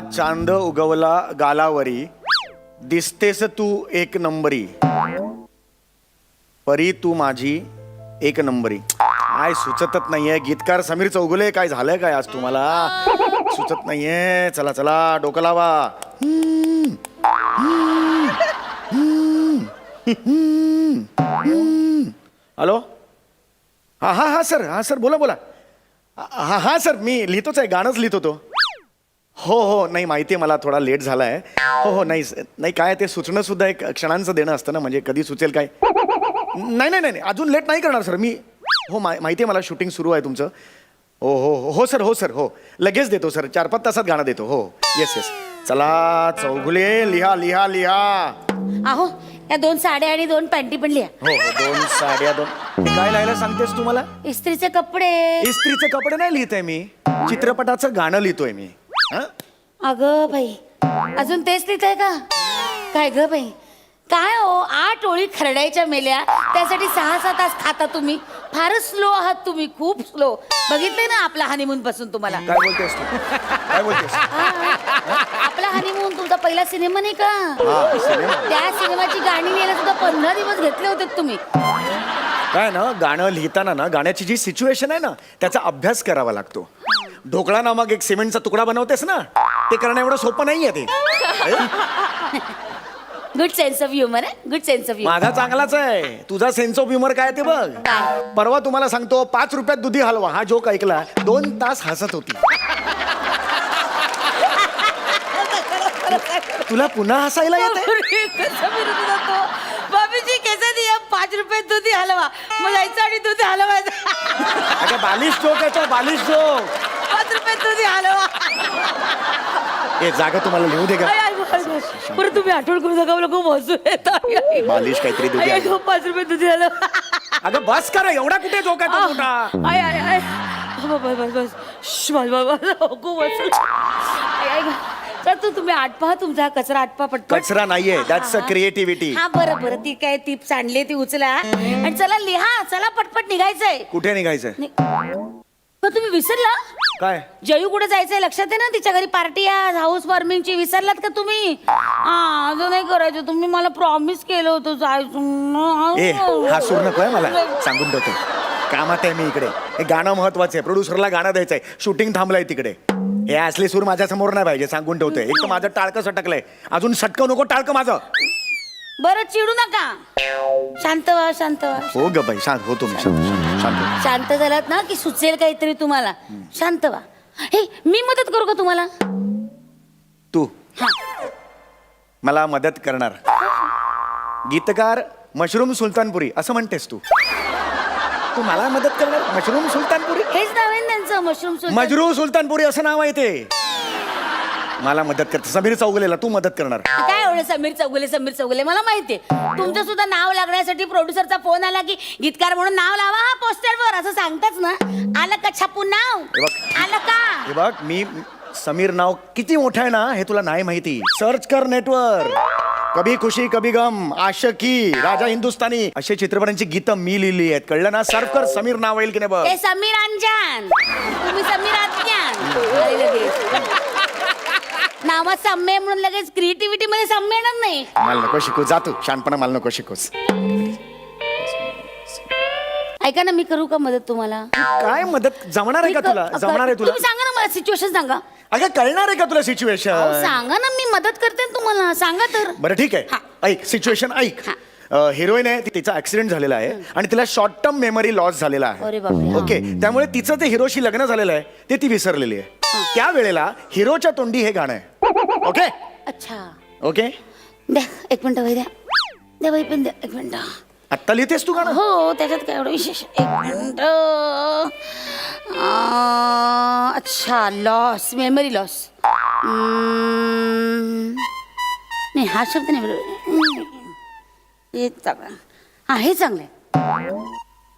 चांद उगवला गालावरी दिसतेस तू एक नंबरी परी तू माझी एक नंबरी काय सुचतच नाहीये गीतकार समीर चौगुले काय झालंय काय आज तुम्हाला सुचत नाहीये चला चला डोकं लावा हम्म. हम्म. हम्म. हम्म. हॅलो हा हा हा सर हा सर बोला बोला हा हा सर मी लिहितोच आहे गाणंच लिहित होतो हो हो नाही माहिती आहे मला थोडा लेट झाला आहे हो हो नाही नाही काय ते सुचणं सुद्धा एक क्षणांचं देणं असतं ना म्हणजे कधी सुचेल काय? नाही नाही नाही नाही, अजून लेट नाही करणार सर मी हो मा माहिती आहे मला शूटिंग सुरू आहे तुमचं. हो हो हो हो सर हो सर हो. लगेच देतो सर चार पाच तासात गाणं देतो हो. येस येस चला चौगुले लिहा लिहा लिहा. अहो या दोन साड्या आणि दोन पॅन्टी पण लिहा. हो हो दोन साड्या दोन. काय लिहायला सांगतेस तुम्हाला इस्त्रीचे कपडे. इस्त्रीचे कपडे नाही लिहित आहे मी. चित्रपटाचं गाणं लिहितोय मी? अगं बाई अजून तेच लिहित का? काय ग बाई? काय हो आठ ओळी खरडायच्या मेल्या त्यासाठी सहा सहा तास खाता तुम्ही. फारच स्लो आहात तुम्ही खूप स्लो बघितलंय ना आपला हनीमून पासून तुम्हाला? काय बोलतेस तू? काय बोलतेस आपला हनीमून तुमचा पहिला सिनेमा नाही का? हा सिनेमा त्या सिनेमाची गाणी लिहायला सुद्धा पंधरा दिवस घेतले होते तुम्ही. काय ना गाणं लिहिताना ना गाण्याची जी सिच्युएशन आहे ना त्याचा अभ्यास करावा लागतो. ढोकळा नामक एक सिमेंटचा तुकडा बनवतेस ना ते करणं एवढं सोपं नाहीये ते. गुड सेन्स ऑफ ह्युमर आहे गुड सेन्स ऑफ ह्युमर माझा चांगलाच आहे. तुझा सेन्स ऑफ ह्युमर काय ते बघ. काय? परवा तुम्हाला सांगतो पाच रुपयात दुधी हलवा. हा जोक ऐकला दोन तास हसत होती. तुला पुन्हा हसायला येते बाबीजी कैसे दिया? पाच रुपये दुधी हलवा. मग जायचं आणि दुधी हलवायचं अगं बालिश जोक तो बालिश जोक पाच रुपये हलवा. ए जागा तुम्हाला लिहू दे का. बरं तुम्ही आठवण करू नका मला खूप हसू येत. आहे. बालिश काहीतरी. पाच रुपये दुधी हलवा. अगं बस करा एवढा कुठे जोक आहे तो मोठा? आय आय आय बस बस बस बस. श्श, बस बस बस खूप हसू आय, आय, तर तू तुम्ही आटपा तुमचा हा कचरा आटपा पटपट कचरा नाहीये दॅट्स अ क्रिएटिव्हिटी हा बरं बरं ती काय टिप्स आणली ती उचला. आणि चला लिहा चला पटपट निघायचंय. कुठे निघायचंय? नि- मग तुम्ही विसरला? काय? जयू कुठे जायचंय? लक्षात आहे ना तिच्या घरी पार्टी आहे हाऊस वॉर्मिंगची विसरलात का तुम्ही? हा असं नाही करायचं. तुम्ही मला प्रॉमिस केलं होतं जायचं ए हा सूर नकोय मला. सांगून ठेवतो. कामात आहे मी इकडे. हे गाणं महत्वाचं आहे. प्रोड्युसरला गाणं द्यायचंय. शूटिंग थांबलंय तिकडे. हे असले सूर माझ्यासमोर नाही पाहिजे सांगून ठेवतोय. एक तर माझं टाळकं सटकलंय. अजून सटकव नको टाळकं माझं. बरं चिडू नका. शांत व्हा शांत व्हा. हो ग बाई शांत. हो तुम्ही. शांत शांत, झालात ना की सुचेल काहीतरी तुम्हाला. शांत व्हा. हे मी मदत करू का तुम्हाला? तू. मला मदत करणार. गीतकार मशरूम सुलतानपुरी असं म्हणतेस तू. तू मला मदत करणार? मशरूम सुलतानपुरी? हेच नाव आहे ना त्यांचं मशरूम मजरू सुलतानपुरी असं नाव आहे ते. मला मदत करते समीर चौगलेला तू मदत करणार. काय एवढं समीर चौगुले समीर चौगुले? मला माहितीये तुमचं सुद्धा नाव लागण्यासाठी प्रोड्युसरचा फोन आला की गीतकार म्हणून नाव लावा हा पोस्टरवर असं सांगताच ना. आलं का छापून नाव. आलं का? हे बघ मी समीर नाव किती मोठं आहे ना हे तुला नाही माहिती. सर्च कर नेटवर कभी खुशी कभी गम आशकी राजा हिंदुस्तानी असे चित्रपटांची गीतं मी लिहिली आहेत. कळलं ना? सर्च कर समीर नाव येईल की नाही बघ. ते समीर अंजान. तुम्ही समीर लगेच. नावात साम्य म्हणून लगेच क्रिएटिव्हिटी मध्ये साम्य येणार नाही. मला नको शिकू जा तू. शहाणपणा मला नको शिकूस. ऐका ना मी करू का मदत तुम्हाला? काय मदत? जमणार आहे का मी तुला? कर- जमणार आहे तुला? तुम्ही सांगा ना मला सिच्युएशन सांगा. अगं कळणार आहे का तुला अहो, सिच्युएशन सांगा ना मी मदत करते ना तुम्हाला. सांगा तर. बरं ठीक हा. आहे ऐक सिच्युएशन ऐक. हा. हिरोईन आहे ती- तिचा ऍक्सिडेंट झालेला आहे आणि तिला शॉर्ट टर्म मेमरी लॉस झालेला अरे आहे बापरे, हा. ओके त्यामुळे तिचं ते हिरोशी लग्न झालेलं आहे ते ती विसरलेली आहे. त्या वेळेला हिरोच्या तोंडी हे गाणं आहे. ओके अच्छा. ओके द्या एक मिनिट वही द्या द्या वही पण द्या एक मिनिट. आत्ता लिहितेस तू गाणं? हो त्याच्यात काय एवढं विशेष? एक मिनिट. अं, अच्छा लॉस मेमरी लॉस नाही हा शब्द नाही बरोबर. हे चांगलं. हा हे चांगलं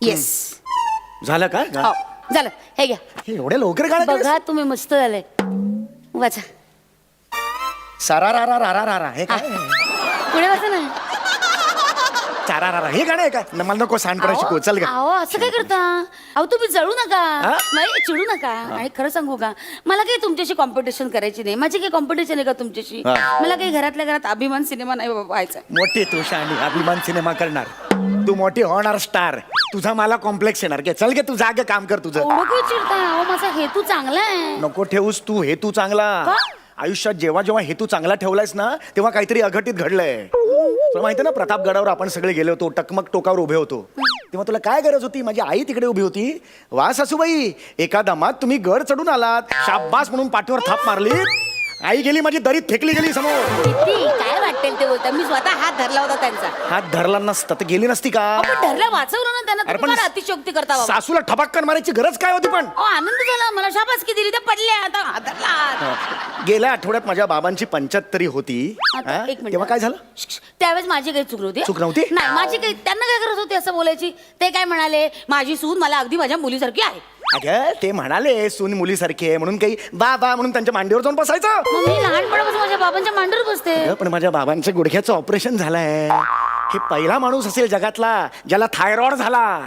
येस झालं का? हो. झालं हे घ्या. हे एवढ्या लवकर? बघा तुम्ही मस्त झालंय वाचा. सारा रा रा रा रा रा रा हे काय? पुढे वाचा ना. चारा रा हे गाणं आहे का? न, मला नको सांडपणा शिकव चल अहो असं काय करता? अहो तुम्ही जळू नका. हा? नाही चिडू नका. आणि खरं सांगू का? मला काही तुमच्याशी कॉम्पिटिशन करायची नाही. माझी काही कॉम्पिटिशन आहे का तुमच्याशी? हा. मला काही घरातल्या घरात अभिमान सिनेमा नाही बाबा व्हायचा. मोठी तू शाणी अभिमान सिनेमा करणार. तू मोठी होणार स्टार तुझा मला कॉम्प्लेक्स येणार. के चल गे तू जागे काम कर तुझं. एवढं काही चिडताय अहो माझा हेतू चांगला आहे. नको ठेवूस तू हेतू चांगला. का? आयुष्यात जेव्हा जेव्हा हेतू चांगला ठेवलायस ना तेव्हा काहीतरी अघटित घडलंय. तुला माहिती ना प्रतापगडावर आपण सगळे गेलो होतो टकमक टोकावर उभे होतो. तेव्हा तुला काय गरज होती? माझी आई तिकडे उभी होती. वा सासूबाई एका दमात तुम्ही गड चढून आलात. शाब्बास म्हणून पाठीवर थाप मारली आई गेली माझी दरीत फेकली गेली समोर. किती काय वाटेल ते बोलता? मी स्वतः हात धरला होता त्यांचा. हात धरला नसता तर गेली नसती का? आपण धरला वाचवलं ना त्यांना अरे तुम्ही पण फार अतिशोक्ती करता बाबा. सासूला ठबाक्कन मारायची गरज काय होती पण? अहो आनंद झाला. मला शाबासकी दिली ते पडले. आता हात धरला. गेल्या आठवड्यात माझ्या बाबांची पंच्याहत्तरी होती. आता हा? एक मिनिट. तेव्हा काय झालं? श्श, त्यावेळेस माझी काही चूक नव्हती. चूक नव्हती? नाही माझी काही त्यांना काय गरज होती असं बोलायची? ते काय म्हणाले माझी सून मला अगदी माझ्या मुलीसारखी आहे. अगं ते म्हणाले सून मुलीसारखी आहे म्हणून काही बाबा म्हणून त्यांच्या मांडीवर जाऊन बसायचं. मग मी लहानपणापासून माझ्या बाबांच्या मांडीवर बसते. अगं, पण माझ्या बाबांच्या गुडघ्याचं ऑपरेशन झालंय. हे पहिला माणूस असेल जगातला ज्याला थायरॉइड झाला.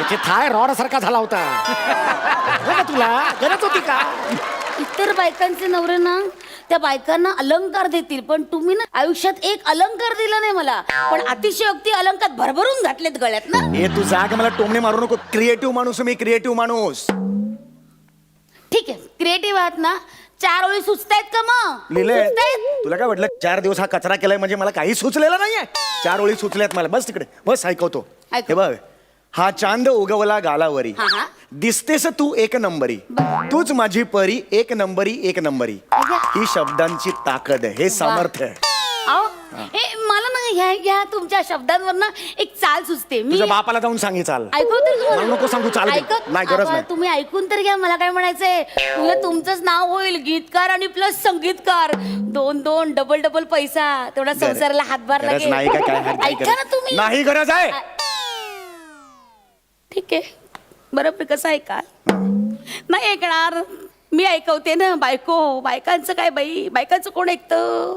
याचे थायरॉइड सारखा झाला होता. झालं का तुला गरज होती का? इतर बायकांचे नवरे ना त्या बायकांना अलंकार देतील पण तुम्ही ना आयुष्यात एक अलंकार दिला नाही मला. पण अतिशयोक्ती अलंकार भरभरून घातलेत गळ्यात ना. हे तू जाग मला टोमणे मारू नको. क्रिएटिव्ह माणूस मी क्रिएटिव्ह माणूस. ठीक आहे क्रिएटिव्ह आहात ना. चार ओळी सुचतायत का मग? लिहिले सुचतायत? तुला काय वाटलं चार दिवस हा कचरा केलाय म्हणजे मला काही सुचलेलं नाहीये? चार ओळी सुचल्यात मला. बस तिकडे बस ऐकवतो. ऐकव. हे बघ हा चांद उगवला गालावरी. हा, हा. दिसतेस तू एक नंबरी. बर. तूच माझी परी एक नंबरी एक नंबरी. ही शब्दांची ताकद आहे हे सामर्थ्य आहे. अहो हे मला ना ह्या ह्या तुमच्या शब्दांवर ना एक चाल सुचते. मी तुझ्या बापाला जाऊन सांगे चाल. ऐकू तर. मला नको सांगू, चाल. ऐकत नाही, गरज आबा, नाही. तुम्ही ऐकून तर घ्या मला काय म्हणायचंय? तुला तुमचंच नाव होईल गीतकार आणि प्लस संगीतकार. दोन दोन डबल डबल पैसा. तेवढा संसाराला हातभार गरज लागेल. नाही काय? ऐका ना गरज. तुम्ही. नाही गरज आहे. ठीक आहे. बरं कसं ऐका नाही ऐकणार. मी ऐकवते ना बायको. बायकांचं काय बाई? बायकांचं कोण ऐकतं?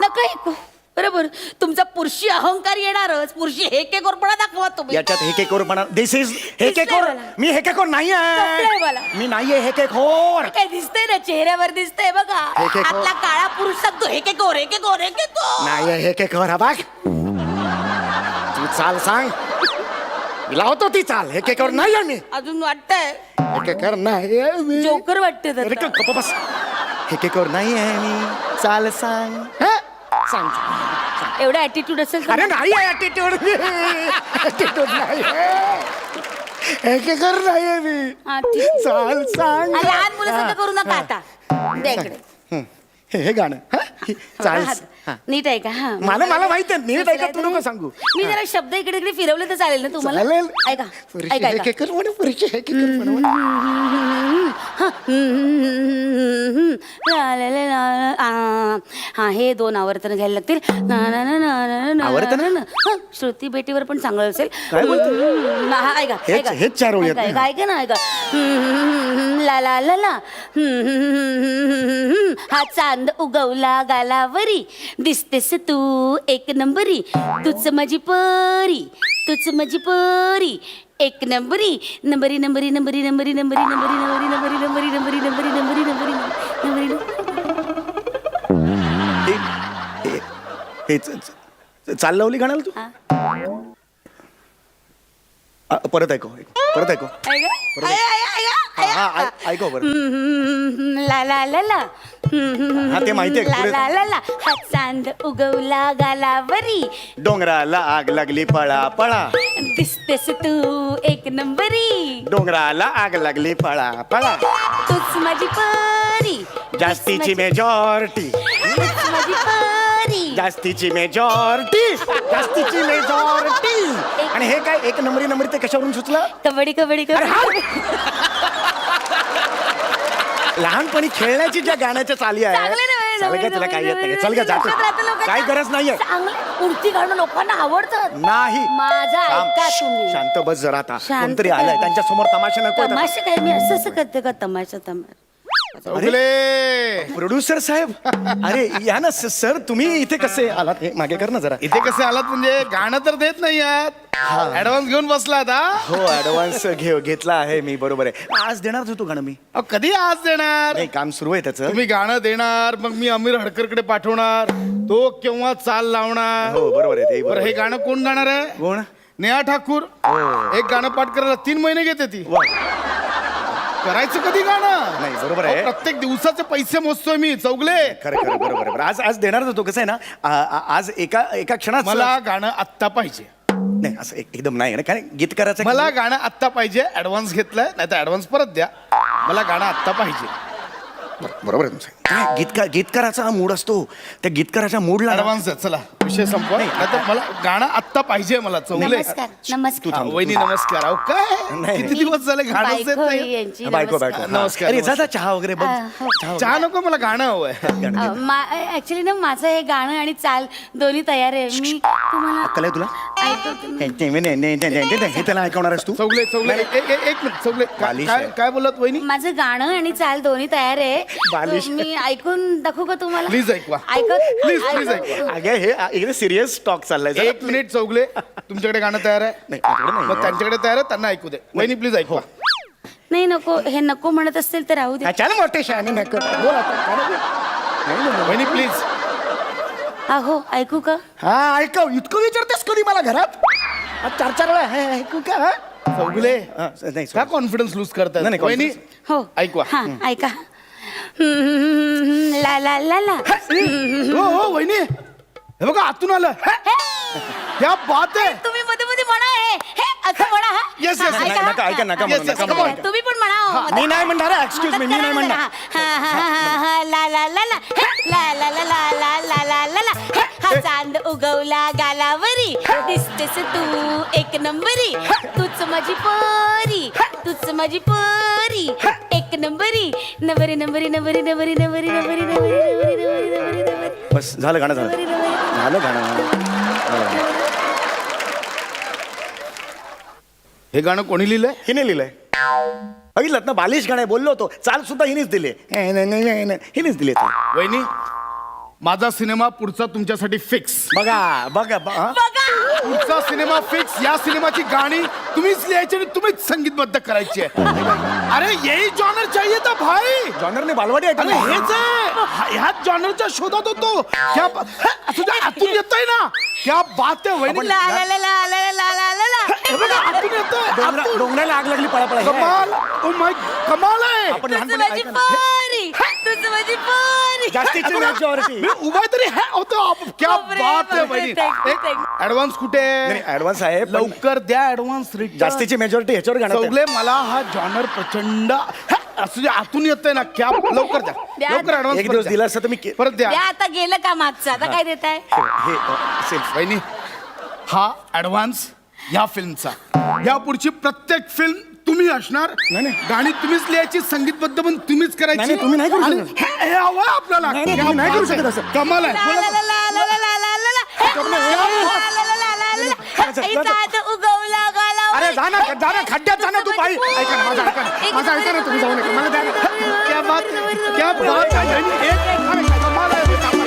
नका ऐकू. बरोबर तुमचा पुरुषी अहंकार येणारच. पुरुषी हे के कोरपणा दाखवा तुम्ही. याच्यात हेकेकोर म्हणा दिस इज हेकेकोर. मला. मी हेकेकोर नाही कळलंय मला. आहे मी नाहीये हेकेखोर काय दिसतंय ना? चेहऱ्यावर दिसतंय बघा. हे आतला काळा पुरुष सांगतो हे के कोर हे के कोर हे के कोर नाहीये हेकेखोर हा बघ. तू चाल सांग. लावतो ती चाल. एक एकावर नाही आम्ही. अजून वाटतंय. एक एकावर नाही आहे जोकर वाटते अरे त्याला. गप्प बस. एक एकावर नाही आहे मी चाल सांग. सांग सांग. एवढा ऍटिट्यूड असेल तर- अरे नाही आहे ॲटिट्यूड ॲटिट्यूड नाही एक एकावर नाही आहे. मी चाल सांग. लहान मुलं करू नका आता. हे गाणं. चाल हात- हा. नीट आहे का हा मला मला माहीत आहे नीट ऐका तू नको सांगू मी जरा शब्द इकडे इकडे फिरवले तर चालेल ना तुम्हाला चालेल ऐका पुरुषी ऐका हे म्हणे हे म्हणे ला, ला, ला, ला, ला, आ. हा हे दोन आवर्तन घ्यायला लागतील ना, ना, ना, ना, ना, ना, आवर्तन? ना, ना. हा, श्रुती बेटीवर पण चांगलं असेल काय? हम्म, हा, ऐका हेच- ऐका. हेच चार ओळी आहेत ऐका, ना. ऐका ऐका ना ऐका हम्म, ला ला ला ला हा चांद उगवला गालावरी दिसतेस तू एक नंबरी तूच माझी परी तूच माझी परी एक नंबरी नंबरी नंबरी नंबरी नंबरी नंबरी नंबरी नंबरी नंबरी नंबरी नंबरी नंबरी नंबरी नंबरी नंबरी हे- हे- हे च- च- चाल लावली गाण्याला तू हा. आ, परत ऐको ऐको. परत ऐको ऐका ऐका, ऐका, हा हा ऐका. हम्म, ला ला ला ला. हा, ते माहितीये, ला पुढे- ला ला ला. हा चांद उगवला गालावरी. डोंगराला आग लागली पळा पळा. दिसतेस तू एक नंबरी. डोंगराला आग लागली पळा पळा. तूच माझी परी. जास्तीची मेजॉरिटी. तूच माझी परी. जास्तीची मेजॉरिटी. जास्तीची मेजॉरिटी. आणि हे काय एक नंबरी नंबरी ते कशावरून सुचलं? कबड्डी कबड्डी कबड्डी. लहानपणी खेळण्याची ज्या गाण्याच्या चाली आहे चांगले नव्हे, चालेल का नव्हे, तुला काही येत नाही. नव्हे, चल का राहतं जातो. लोकांच्या. काही गरज नाहीये. चांगले गाणं लोकांना आवडतात नाही. माझा थांब. ऐका तुम्ही. शांत बस जरा आता. शांत कोणतरी काय? आलंय त्यांच्यासमोर तमाशा नको तमाशा काय? मी असं असं करते का तमाशा तमाशा? चौगले प्रोड्युसर साहेब अरे या ना स- सर तुम्ही इथे कसे आलात? हे मागे कर ना जरा. इथे कसे आलात म्हणजे गाणं तर देत नाही आहात. ऍडव्हान्स घेऊन बसलात हा? हो ऍडव्हान्स घे घेतला आहे मी बरोबर आहे. आज देणारच होतो गाणं मी. अहो, कधी आज देणार? नाही काम सुरू आहे त्याचं. तुम्ही गाणं देणार मग मी अमीर हडकरकडे पाठवणार. तो केव्हा चाल लावणार? हो बरोबर आहे ते बरं हे बरोबर. गाणं कोण गाणार आहे? कोण? नेहा ठाकूर. एक गाणं पाठ करायला तीन महिने घेते ती. वा. करायचं कधी गाणं? नाही, बरोबर आहे. अहो, प्रत्येक दिवसाचे पैसे मोजतोय मी चौगले. खरं खरं बरोबर आज आज देणारच होतो कसं आहे ना आ- आ- आज एका एका क्षणात मला गाणं आत्ता पाहिजे. नाही असं एक- एकदम नाही ना कारण गीत करायचं मला गाणं आत्ता पाहिजे ऍडव्हान्स घेतलाय नाही तर ऍडव्हान्स परत द्या. मला गाणं आत्ता पाहिजे. बरोबर आहे तुमचं. काय गीतकार गीतकाराचा हा मूड असतो. त्या गीतकाराच्या मूडला ना- ऍडव्हान्स चला. विषय संपवा. नाही तर मला गाणं आत्ता पाहिजे मला चौगले नमस्कार नमस्कार. वहिनी नमस्कार. अहो काय? नाही. किती दिवस झाले गाणं बायको नाही यांची बायको नमस्कार. बायको हा. नमस्कार, अरे जा चहा वगैरे बघ. हो. चहा वगैरे. चहा नको मला गाणं हवंय. ऍक्च्युली ना माझं हे गाणं आणि चाल दोन्ही तयार आहे. मी तुम्हाला अक्कल आहे तुला? ऐकवते. नाही, नाही, नाही, नाही, नाही, नाही, नाही, हे त्याला ऐकवणार आहेस तू? चौगले चौगले. एक मिनिट चौगले. काय- बालिश काय आहे. काय बोलत वहिनी? माझं गाणं आणि चाल दोन्ही तयार आहे. बालिश. मी ऐकून दाखवू का तुम्हाला Please ऐकवा. ऐकत please ऐकत- ऐकवा. अगे हे एकदम सिरियस टॉक चाललाय जरा. एक मिनिट चौगले तुमच्याकडे गाणं तयार आहे नाही, माझ्याकडे नाही मग. त्यांच्याकडे तयार आहे त्यांना ऐकू दे वहिनी प्लीज ऐकवा नाही नको हे नको म्हणत असतील तर राहू दे हा, चल मोठे शहाणे नको. बोल आता, काय नाही. नाही. वहिनी प्लीज अहो ऐकू का हा ऐकव इतकं विचारतेस कधी मला घरात हा, चार चार वेळा हे, ऐकू का हा? चौगले हा, नाही का कॉन्फिडन्स लूज करताय नाही, नाही, वहिनी confidence. हो ऐकवा. हा ऐका ला ला ला ला हो हो वहिनी हे बघा आतून आलं क्या बात आहे तुम्ही मध्ये मध्ये म्हणा हे हे असं म्हणा हा. Yes, yes, हा, हा. नका, ऐका, नका Yes, म्हणू, yes, नका come म्हणू. on. तुम्ही पण म्हणा हो, मध्ये- मी नाही म्हणणार एक्सक्यूज मी मी नाही म्हणणार हा, हा, हा, हा, हा, ला ला ला ला हे, ला ला ला ला ला ला ला ला ला हे, हा चांद उगवला गालावरी दिसतेस तू एक नंबरी तूच माझी परी तूच माझी परी एक नंबरी नंबरी नवरी नवरी नवरी नवरी नवरी नवरी नवरी नवरी नवरी बस झालं गाणं झालं झालं गाणं हे गाणं कोणी लिहिलंय हिने लिहिलंय बघितलं ना बालिश गाणं आहे, बोललो होतो चाल सुद्धा हिनेच दिले हे, नाही, नाही, नाही, नाही, हिनेच दिले. वहिनी माझा सिनेमा पुढचा तुमच्यासाठी फिक्स बघा बघा ब- हा? बघा पुढचा सिनेमा फिक्स या सिनेमाची गाणी तुम्हीच लिहायची आणि तुम्हीच संगीतबद्ध करायची. आहे. अरे यही जॉनर चाहिए था भाई. जॉनरने बालवाडी अरे ऐकलं हेच आहे. हा- ह्याच जॉनरच्या शोधात होतो. क्या बा- हे, तुझ्या आतून येतोय ना. क्या बात आहे वहिनी. ला ला ला ला ला ला ला ला ला. हे बघा आतून येतोय डोंगरा- आतून. डोंगराला आग लागली पळा पळा. कमाल. ओ माय कमाल आहे. आपण लहानपणी ऐकलं ना. परी तुझं माझी परी. जास्तीची मॅच्युरिटी मी उभा तरी हे होतो आप- क्या बापरे, बात आहे बापरे, वहिनी thank you, thank you. Advance कुठे? नाही ऍडव्हान्स आहे पण लवकर द्या ऍडव्हान्स रिटर्न जास्तीची मेजॉरिटी ह्याच्यावर गाणं चौगले मला हा जॉनर प्रचंड हे, असं जे आतून येतंय ना क्या लवकर द्या. द्या. लवकर ऍडव्हान्स एक दिवस दिला असता तर मी के- परत द्या. या आता गेलं का मागचं? आता काय देत आहे हे वहिनी हा ऍडव्हान्स या फिल्मचा या पुढची प्रत्येक फिल्म तुम्ही असणार नाही. गाणी तुम्हीच लिहायची संगीतबद्ध पण तुम्हीच करायची तुम्ही नाही करू हे- हवं आपल्याला नाही, करू शकत असं. कमाल अरे खड्ड्यात जा तू पायी ऐका माझा ऐका माझा ऐका ना तुम्ही जाऊ नका मला द्या क्या बात क्या बात एक-